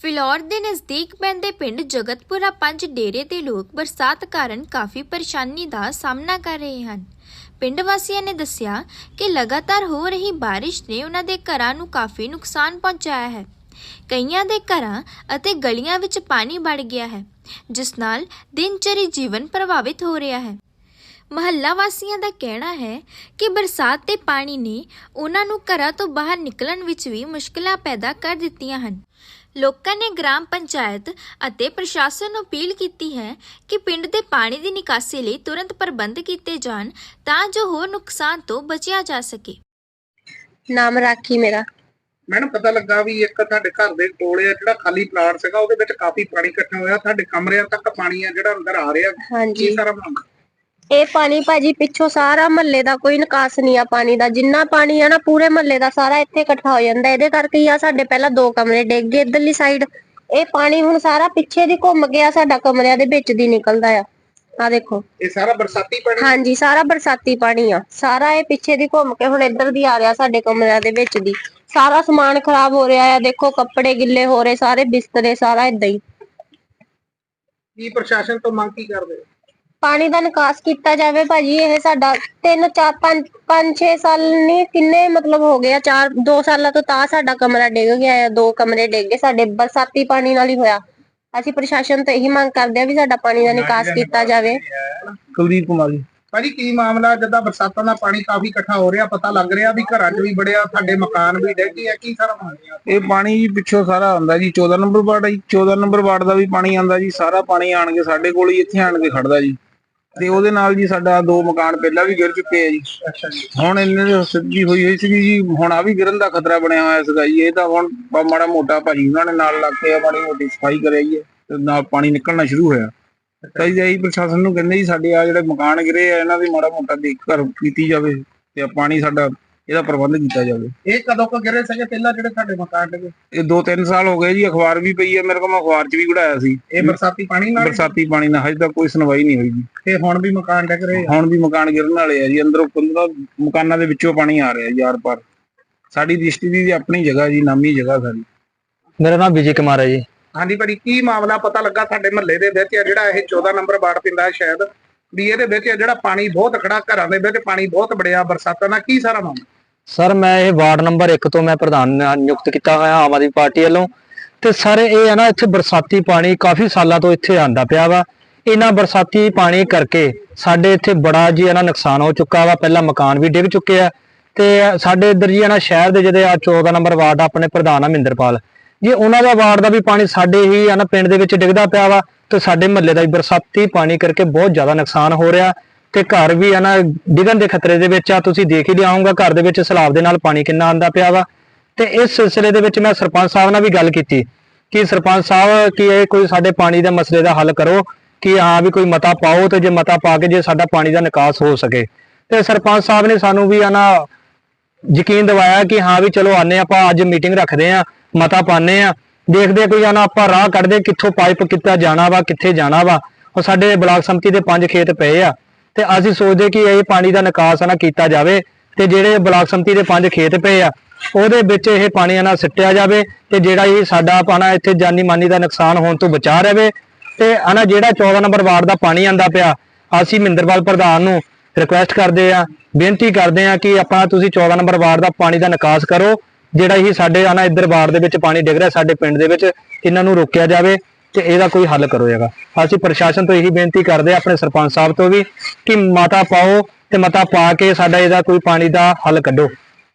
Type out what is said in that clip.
ਫਿਲੌਰ ਦੇ ਨਜ਼ਦੀਕ ਪੈਂਦੇ ਪਿੰਡ ਜਗਤਪੁਰਾ ਪੰਜ ਡੇਰੇ ਦੇ ਲੋਕ ਬਰਸਾਤ ਕਾਰਨ ਕਾਫੀ ਪਰੇਸ਼ਾਨੀ ਦਾ ਸਾਹਮਣਾ ਕਰ ਰਹੇ ਹਨ। ਪਿੰਡ ਵਾਸੀਆਂ ਨੇ ਦੱਸਿਆ ਕਿ ਲਗਾਤਾਰ ਹੋ ਰਹੀ ਬਾਰਿਸ਼ ਨੇ ਉਹਨਾਂ ਦੇ ਘਰਾਂ ਨੂੰ ਕਾਫੀ ਨੁਕਸਾਨ ਪਹੁੰਚਾਇਆ ਹੈ। ਕਈਆਂ ਦੇ ਘਰਾਂ ਅਤੇ ਗਲੀਆਂ ਵਿੱਚ ਪਾਣੀ ਵੜ ਗਿਆ ਹੈ, ਜਿਸ ਨਾਲ ਦਿਨਚਰੀ ਜੀਵਨ ਪ੍ਰਭਾਵਿਤ ਹੋ ਰਿਹਾ ਹੈ। ਮਹੱਲਾ ਵਾਸੀਆਂ ਦਾ ਕਹਿਣਾ ਹੈ ਕਿ ਬਰਸਾਤ ਦੇ ਪਾਣੀ ਨੇ ਉਹਨਾਂ ਨੂੰ ਘਰਾਂ ਤੋਂ ਬਾਹਰ ਨਿਕਲਣ ਵਿੱਚ ਵੀ ਮੁਸ਼ਕਲਾਂ ਪੈਦਾ ਕਰ ਦਿੱਤੀਆਂ ਹਨ। ਲੋਕਾਂ ਨੇ ਗ੍ਰਾਮ ਪੰਚਾਇਤ ਅਤੇ ਪ੍ਰਸ਼ਾਸਨ ਨੂੰ ਅਪੀਲ ਕੀਤੀ ਹੈ ਕਿ ਪਿੰਡ ਦੇ ਪਾਣੀ ਦੀ ਨਿਕਾਸੀ ਲਈ ਤੁਰੰਤ ਪ੍ਰਬੰਧ ਕੀਤੇ ਜਾਣ ਤਾਂ ਜੋ ਹੋਰ ਨੁਕਸਾਨ ਤੋਂ ਬਚਿਆ ਜਾ ਸਕੇ। ਨਾਮ ਰਾਖੀ ਮੇਰਾ। ਮੈਨੂੰ ਪਤਾ ਲੱਗਾ ਵੀ ਇੱਕ ਤੁਹਾਡੇ ਘਰ ਦੇ ਕੋਲੇ ਆ ਜਿਹੜਾ ਖਾਲੀ ਪਲਾਟ ਸੀਗਾ ਉਹਦੇ ਵਿੱਚ ਕਾਫੀ ਪਾਣੀ ਇਕੱਠਾ ਹੋਇਆ। ਤੁਹਾਡੇ ਕਮਰਿਆਂ ਤੱਕ ਪਾਣੀ ਆ ਜਿਹੜਾ ਅੰਦਰ ਆ ਰਿਹਾ। ਹਾਂਜੀ। ਕੀ ਸਾਰਾ ਮਾਮਲਾ ਇਹ ਪਾਣੀ ਭਾਜੀ ਪਿੱਛੋਂ ਸਾਰਾ ਮਹੱਲੇ ਦਾ ਕੋਈ ਨਿਕਾਸ ਨਹੀਂ ਆ ਪਾਣੀ ਦਾ। ਜਿੰਨਾ ਪਾਣੀ ਆ ਨਾ ਪੂਰੇ ਮਹੱਲੇ ਦਾ ਸਾਰਾ ਇੱਥੇ ਇਕੱਠਾ ਹੋ ਜਾਂਦਾ। ਇਹਦੇ ਕਰਕੇ ਹੀ ਆ ਸਾਡੇ ਪਹਿਲਾਂ ਦੋ ਕਮਰੇ ਡਿੱਗ ਗਏ ਇਧਰਲੀ ਸਾਈਡ ਇਹ ਪਾਣੀ ਹੁਣ ਸਾਰਾ ਪਿੱਛੇ ਦੀ ਘੁੰਮ ਗਿਆ ਸਾਡਾ ਕਮਰਿਆਂ ਦੇ ਵਿੱਚ ਦੀ ਨਿਕਲਦਾ ਆ। ਆ ਦੇਖੋ। ਇਹ ਸਾਰਾ ਬਰਸਾਤੀ ਪਾਣੀ? ਹਾਂਜੀ ਸਾਰਾ ਬਰਸਾਤੀ ਪਾਣੀ ਆ। ਸਾਰਾ ਇਹ ਪਿੱਛੇ ਦੀ ਘੁੰਮ ਕੇ ਹੁਣ ਇੱਧਰ ਦੀ ਆ ਰਿਹਾ ਸਾਡੇ ਕਮਰਿਆਂ ਦੇ ਵਿੱਚ ਦੀ। ਸਾਰਾ ਸਮਾਨ ਖਰਾਬ ਹੋ ਰਿਹਾ ਆ। ਦੇਖੋ ਕੱਪੜੇ ਗਿੱਲੇ ਹੋ ਰਹੇ ਸਾਰੇ ਬਿਸਤਰੇ ਸਾਰਾ ਇਦਾਂ ਹੀ। ਕੀ ਪ੍ਰਸ਼ਾਸਨ ਤੋਂ ਮੰਗ ਕੀ ਕਰਦੇ ਹੋ? ਪਾਣੀ ਦਾ ਨਿਕਾਸ ਕੀਤਾ ਜਾਵੇ ਭਾਜੀ ਇਹ ਸਾਡਾ 3 4 5 5 6 ਸਾਲ ਨਹੀਂ ਕਿੰਨੇ ਮਤਲਬ ਹੋ ਗਿਆ 4 2 ਸਾਲਾਂ ਤੋਂ ਤਾਂ ਸਾਡਾ ਕਮਰਾ ਡਿੱਗ ਗਿਆ ਹੈ ਦੋ ਕਮਰੇ ਡਿੱਗ ਗਏ ਸਾਡੇ ਬਰਸਾਤੀ ਪਾਣੀ ਨਾਲ ਹੀ ਹੋਇਆ। ਅਸੀਂ ਪ੍ਰਸ਼ਾਸਨ ਤੋਂ ਇਹੀ ਮੰਗ ਕਰਦੇ ਆ ਵੀ ਸਾਡਾ ਪਾਣੀ ਦਾ ਨਿਕਾਸ ਕੀਤਾ ਜਾਵੇ। ਕੁਲਦੀਪ ਕੁਮਾਰ ਜੀ। ਭਾਜੀ ਕੀ ਮਾਮਲਾ ਜਦੋਂ ਬਰਸਾਤਾਂ ਦਾ ਪਾਣੀ ਕਾਫੀ ਇਕੱਠਾ ਹੋ ਰਿਹਾ ਪਤਾ ਲੱਗ ਰਿਹਾ ਵੀ ਘਰਾਂ 'ਚ ਵੀ ਬੜਿਆ ਤੁਹਾਡੇ ਮਕਾਨ ਵੀ ਡਿੱਗੇ ਆ ਕੀ ਸਾਰਾ ਮਾਮਲਾ ਇਹ ਪਾਣੀ ਜੀ ਪਿੱਛੋਂ ਸਾਰਾ ਆਉਂਦਾ ਜੀ 14 ਨੰਬਰ ਵਾਰਡ ਹੈ ਜੀ 14 ਨੰਬਰ ਵਾਰਡ ਦਾ ਵੀ ਪਾਣੀ ਆਉਂਦਾ ਜੀ ਸਾਰਾ ਪਾਣੀ ਆਣ ਕੇ ਸਾਡੇ ਕੋਲ ਹੀ ਇੱਥੇ ਆਣ ਕੇ ਖੜਦਾ ਜੀ। ਤੇ ਉਹਦੇ ਨਾਲ ਜੀ ਸਾਡਾ ਦੋ ਮਕਾਨ ਪਹਿਲਾਂ ਵੀ ਗਿਰ ਚੁੱਕੇ ਆ ਜੀ। ਅੱਛਾ ਜੀ। ਹੁਣ ਇੰਨੇ ਦੀ ਸਿੱਧੀ ਹੋਈ ਹੋਈ ਸੀਗੀ ਜੀ। ਹੁਣ ਆ ਵੀ ਗਿਰਨ ਦਾ ਖਤਰਾ ਬਣਿਆ ਹੋਇਆ ਸੀਗਾ ਜੀ। ਇਹ ਤਾਂ ਹੁਣ ਮਾੜਾ ਮੋਟਾ ਭਾਜੀ ਉਹਨਾਂ ਨੇ ਨਾਲ ਲੱਗ ਕੇ ਮਾੜੀ ਮੋਟੀ ਸਫ਼ਾਈ ਕਰਿਆ ਜੀ। ਤੇ ਨਾਲ ਪਾਣੀ ਨਿਕਲਣਾ ਸ਼ੁਰੂ ਹੋਇਆ। ਤਾਂ ਜੀ ਇਹੀ ਪ੍ਰਸ਼ਾਸਨ ਨੂੰ ਕਹਿੰਦੇ ਜੀ ਸਾਡੇ ਆ ਜਿਹੜੇ ਮਕਾਨ ਗਿਰੇ ਆ ਇਹਨਾਂ ਦੀ ਮਾੜਾ ਮੋਟਾ ਦੇਖ ਕਰ ਕੀਤੀ ਜਾਵੇ ਤੇ ਪਾਣੀ ਸਾਡਾ ਇਹਦਾ ਪ੍ਰਬੰਧ ਕੀਤਾ ਜਾਵੇ। ਇਹ ਕਦੋਂ ਕੋ ਗਿਰੇ ਸੀਗੇ? ਪਹਿਲਾਂ ਜਿਹੜੇ ਤੁਹਾਡੇ ਮਕਾਨ ਡਿੱਗੇ ਇਹ 2-3 ਸਾਲ ਹੋ ਗਏ ਜੀ ਅਖਬਾਰ ਵੀ ਪਈ ਹੈ ਮੇਰੇ ਕੋਲ ਮੈਂ ਅਖਬਾਰ 'ਚ ਵੀ ਕਢਾਇਆ ਸੀ। ਇਹ ਬਰਸਾਤੀ ਪਾਣੀ ਨਾਲ? ਬਰਸਾਤੀ ਪਾਣੀ ਨਾਲ ਹਜੇ ਤੱਕ ਕੋਈ ਸੁਣਵਾਈ ਨਹੀਂ ਹੋਈ ਜੀ। ਤੇ ਹੁਣ ਵੀ ਮਕਾਨ ਡਿੱਗ ਰਹੇ ਆ? ਹੁਣ ਵੀ ਮਕਾਨ ਗਿਰਨ ਵਾਲੇ ਆ ਜੀ ਅੰਦਰੋਂ ਕੰਧਾਂ ਮਕਾਨਾਂ ਦੇ ਵਿੱਚੋਂ ਪਾਣੀ ਆ ਰਿਹਾ ਯਾਰ ਪਰ। ਸਾਡੀ ਦ੍ਰਿਸ਼ਟੀ ਦੀ ਆਪਣੀ ਜਗ੍ਹਾ ਜੀ ਨਾਮੀ ਜਗ੍ਹਾ ਸਾਡੀ। ਮੇਰਾ ਨਾਮ ਵਿਜੇ ਕੁਮਾਰ ਹੈ ਜੀ। ਹਾਂਜੀ ਭਾਜੀ ਕੀ ਮਾਮਲਾ ਪਤਾ ਲੱਗਾ ਸਾਡੇ ਮਹੱਲੇ ਦੇ ਵਿੱਚ? ਆ ਜਿਹੜਾ ਇਹ 14 ਨੰਬਰ ਵਾਰਡ ਪਿੰਦਾ ਹੈ ਸ਼ਾਇਦ ਵੀ ਇਹਦੇ ਵਿੱਚ ਜਿਹੜਾ ਪਾਣੀ ਬਹੁਤ ਖੜਾ ਘਰਾਂ ਦੇ ਵਿੱਚ ਪਾਣੀ ਬਹੁਤ ਬੜਿਆ ਬਰਸਾਤਾਂ ਦਾ ਕੀ ਸਾਰਾ ਮਾਮਲਾ? ਸਰ, ਮੈਂ ਇਹ ਵਾਰਡ ਨੰਬਰ 1 ਤੋਂ ਮੈਂ ਪ੍ਰਧਾਨ ਨਿਯੁਕਤ ਕੀਤਾ ਹੋਇਆ ਆਮ ਆਦਮੀ ਪਾਰਟੀ ਵੱਲੋਂ। ਤੇ ਸਰ, ਇਹ ਹੈ ਨਾ, ਇੱਥੇ ਬਰਸਾਤੀ ਪਾਣੀ ਕਾਫੀ ਸਾਲਾਂ ਤੋਂ ਇੱਥੇ ਆਂਦਾ ਪਿਆ ਵਾ। ਇਹਨਾਂ ਬਰਸਾਤੀ ਪਾਣੀ ਕਰਕੇ ਸਾਡੇ ਇੱਥੇ ਬੜਾ ਜੀ ਇਹਨਾਂ ਨੁਕਸਾਨ ਹੋ ਚੁੱਕਾ ਵਾ। ਪਹਿਲਾਂ ਮਕਾਨ ਵੀ ਡਿੱਗ ਚੁੱਕੇ ਆ। ਤੇ ਸਾਡੇ ਇੱਧਰ ਜੀ ਨਾ, ਸ਼ਹਿਰ ਦੇ ਜਿਹੜੇ ਆ 14 ਨੰਬਰ ਵਾਰਡ ਆਪਣੇ ਪ੍ਰਧਾਨ ਆ ਮਹਿੰਦਰਪਾਲ ਜੀ ਉਹਨਾਂ ਦਾ ਵਾਰਡ ਦਾ ਵੀ ਪਾਣੀ ਸਾਡੇ ਹੀ ਆ ਨਾ, ਪਿੰਡ ਦੇ ਵਿੱਚ ਡਿੱਗਦਾ ਪਿਆ ਵਾ, ਤੇ ਸਾਡੇ ਮਹੱਲੇ ਦਾ ਵੀ ਬਰਸਾਤੀ ਪਾਣੀ ਕਰਕੇ ਬਹੁਤ ਜ਼ਿਆਦਾ ਨੁਕਸਾਨ ਹੋ ਰਿਹਾ। ਤੇ ਘਰ ਵੀ ਹੈ ਨਾ, ਡਿੱਗਣ ਦੇ ਖਤਰੇ ਦੇ ਵਿੱਚ ਆ, ਤੁਸੀਂ ਦੇਖ ਹੀ ਲਿਆਉਂਗਾ ਘਰ ਦੇ ਵਿੱਚ ਸਲਾਬ ਦੇ ਨਾਲ ਪਾਣੀ ਕਿੰਨਾ ਆਂਦਾ ਪਿਆ ਵਾ। ਤੇ ਇਸ ਸਿਲਸਿਲੇ ਦੇ ਵਿੱਚ ਮੈਂ ਸਰਪੰਚ ਸਾਹਿਬ ਨਾਲ ਵੀ ਗੱਲ ਕੀਤੀ ਕਿ ਸਰਪੰਚ ਸਾਹਿਬ ਕਿ ਇਹ ਕੋਈ ਸਾਡੇ ਪਾਣੀ ਦੇ ਮਸਲੇ ਦਾ ਹੱਲ ਕਰੋ, ਕਿ ਹਾਂ ਵੀ ਕੋਈ ਮਤਾ ਪਾਓ ਤੇ ਜੇ ਮਤਾ ਪਾ ਕੇ ਜੇ ਸਾਡਾ ਪਾਣੀ ਦਾ ਨਿਕਾਸ ਹੋ ਸਕੇ। ਤੇ ਸਰਪੰਚ ਸਾਹਿਬ ਨੇ ਸਾਨੂੰ ਵੀ ਆ ਨਾ ਯਕੀਨ ਦਿਵਾਇਆ ਕਿ ਹਾਂ ਵੀ ਚਲੋ ਆਨੇ ਆਪਾਂ, ਅੱਜ ਮੀਟਿੰਗ ਰੱਖਦੇ ਆ, ਮਤਾ ਪਾਣੇ ਆ। ਦੇਖਦੇ ਆ ਕੋਈ ਆ ਨਾ ਆਪਾਂ ਰਾਹ ਕੱਢਦੇ ਕਿੱਥੋਂ ਪਾਈਪ ਕਿੱਤਾ ਜਾਣਾ ਵਾ, ਕਿੱਥੇ ਜਾਣਾ ਵਾ। ਉਹ ਸਾਡੇ ਬਲਾਕ ਸੰਮਤੀ ਦੇ ਪੰਜ ਖੇਤ ਪਏ ਆ। ਤੇ ਅਸੀਂ ਸੋਚਦੇ ਕਿ ਇਹ ਪਾਣੀ ਦਾ ਨਿਕਾਸ ਨਾ ਕੀਤਾ ਜਾਵੇ ਤੇ ਜਿਹੜੇ ਬਲਾਕ ਸੰਮਤੀ ਦੇ ਪੰਜ ਖੇਤ ਪਏ ਆ, ਉਹਦੇ ਵਿੱਚ ਇਹ ਪਾਣੀ ਆ ਨਾ ਸਿੱਟਿਆ ਜਾਵੇ ਤੇ ਜਿਹੜਾ ਇਹ ਸਾਡਾ ਪਾਣਾ ਇੱਥੇ ਜਾਨੀ ਮਾਨੀ ਦਾ ਨੁਕਸਾਨ ਹੋਣ ਤੋਂ ਬਚਾ ਰਹੇ। ਤੇ ਆ ਨਾ ਜਿਹੜਾ 14 ਨੰਬਰ ਵਾਰਡ ਦਾ ਪਾਣੀ ਆਂਦਾ ਪਿਆ, ਅਸੀਂ ਮਹਿੰਦਰਪਾਲ ਪ੍ਰਧਾਨ ਨੂੰ ਰਿਕੁਐਸਟ ਕਰਦੇ ਆ ਬੇਨਤੀ ਕਰਦੇ ਆ ਕਿ ਆਪਾਂ ਤੁਸੀਂ 14 ਨੰਬਰ ਵਾਰਡ ਦਾ ਪਾਣੀ ਦਾ ਨਿਕਾਸ ਕਰੋ, ਜਿਹੜਾ ਇਹ ਸਾਡੇ ਆ ਨਾ ਇੱਧਰ ਵਾਰਡ ਦੇ ਵਿੱਚ ਪਾਣੀ ਡਿੱਗ ਰਿਹਾ, ਸਾਡੇ ਪਿੰਡ ਦੇ ਵਿੱਚ, ਇਹਨਾਂ ਨੂੰ ਰੋਕਿਆ ਜਾਵੇ। ਤੇ ਇਹਦਾ ਕੋਈ ਹੱਲ ਕਰੋ ਹੈਗਾ ਅਸੀਂ ਪ੍ਰਸ਼ਾਸਨ ਤੋਂ ਇਹੀ ਬੇਨਤੀ ਕਰਦੇ ਆ ਆਪਣੇ ਸਰਪੰਚ ਸਾਹਿਬ ਤੋਂ ਵੀ, ਕਿ ਮਤਾ ਪਾਓ ਤੇ ਮਤਾ ਪਾ ਕੇ ਸਾਡਾ ਇਹਦਾ ਕੋਈ ਪਾਣੀ ਦਾ ਹੱਲ ਕੱਢੋ।